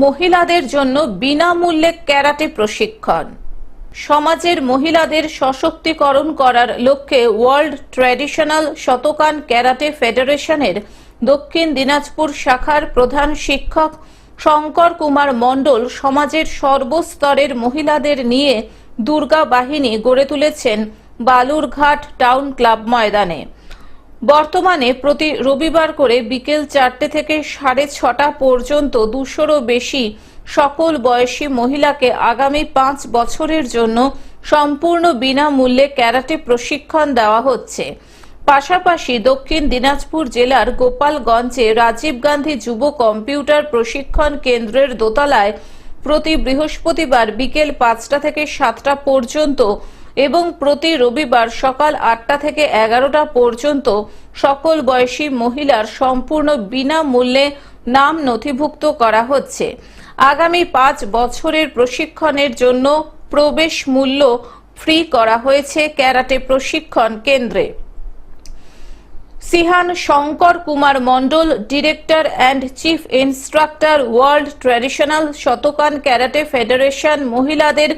মহিলাদের জন্য বিনামূল্যে ক্যারাটে প্রশিক্ষণ। সমাজের মহিলাদের সশক্তিকরণ করার লক্ষ্যে ওয়ার্ল্ড ট্র্যাডিশনাল শতকান ক্যারাটে ফেডারেশনের দক্ষিণ দিনাজপুর শাখার প্রধান শিক্ষক শঙ্কর কুমার মণ্ডল সমাজের সর্বস্তরের মহিলাদের নিয়ে দুর্গা বাহিনী গড়ে তুলেছেন বালুরঘাট টাউন ক্লাব ময়দানে। বর্তমানে প্রতি রবিবার করে বিকেল চারটে থেকে সাড়ে ছটা পর্যন্ত দুশোরও বেশি সকল বয়সী মহিলাকে আগামী পাঁচ বছরের জন্য সম্পূর্ণ বিনামূল্যে ক্যারাটে প্রশিক্ষণ দেওয়া হচ্ছে। পাশাপাশি দক্ষিণ দিনাজপুর জেলার গোপালগঞ্জে রাজীব গান্ধী যুব কম্পিউটার প্রশিক্ষণ কেন্দ্রের দোতলায় প্রতি বৃহস্পতিবার বিকেল পাঁচটা থেকে সাতটা পর্যন্ত এবং প্রতি রবিবার সকাল আটটা থেকে এগারোটা পর্যন্ত সকল বয়সী মহিলার সম্পূর্ণ বিনামূল্যে নাম নথিভুক্ত করা হচ্ছে। আগামী পাঁচ বছরের প্রশিক্ষণের জন্য প্রবেশ মূল্য ফ্রি করা হয়েছে ক্যারাটে প্রশিক্ষণ কেন্দ্রে। সিহান Shankar Kumar Mondal, director and chief instructor world traditional Shotokan karate federation মহিলাদের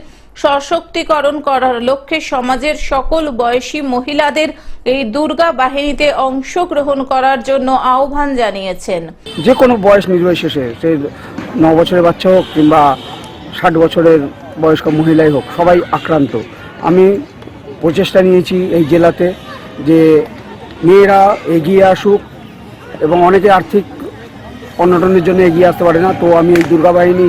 সশক্তিকরণ করার লক্ষ্যে সমাজের সকল বয়সী মহিলাদের এই দুর্গা বাহিনীতে অংশগ্রহণ করার জন্য আহ্বান জানিয়েছেন। যে কোনো বয়স নির্বিশেষে সে ন বছরের বাচ্চা হোক কিংবা ষাট বছরের বয়স্ক মহিলাই হোক, সবাই আক্রান্ত। আমি প্রচেষ্টা নিয়েছি এই জেলাতে যে মেয়েরা এগিয়ে আসুক এবং অনেকে আর্থিক অনটনের জন্য এগিয়ে আসতে পারে না। তো আমি এই দুর্গা বাহিনী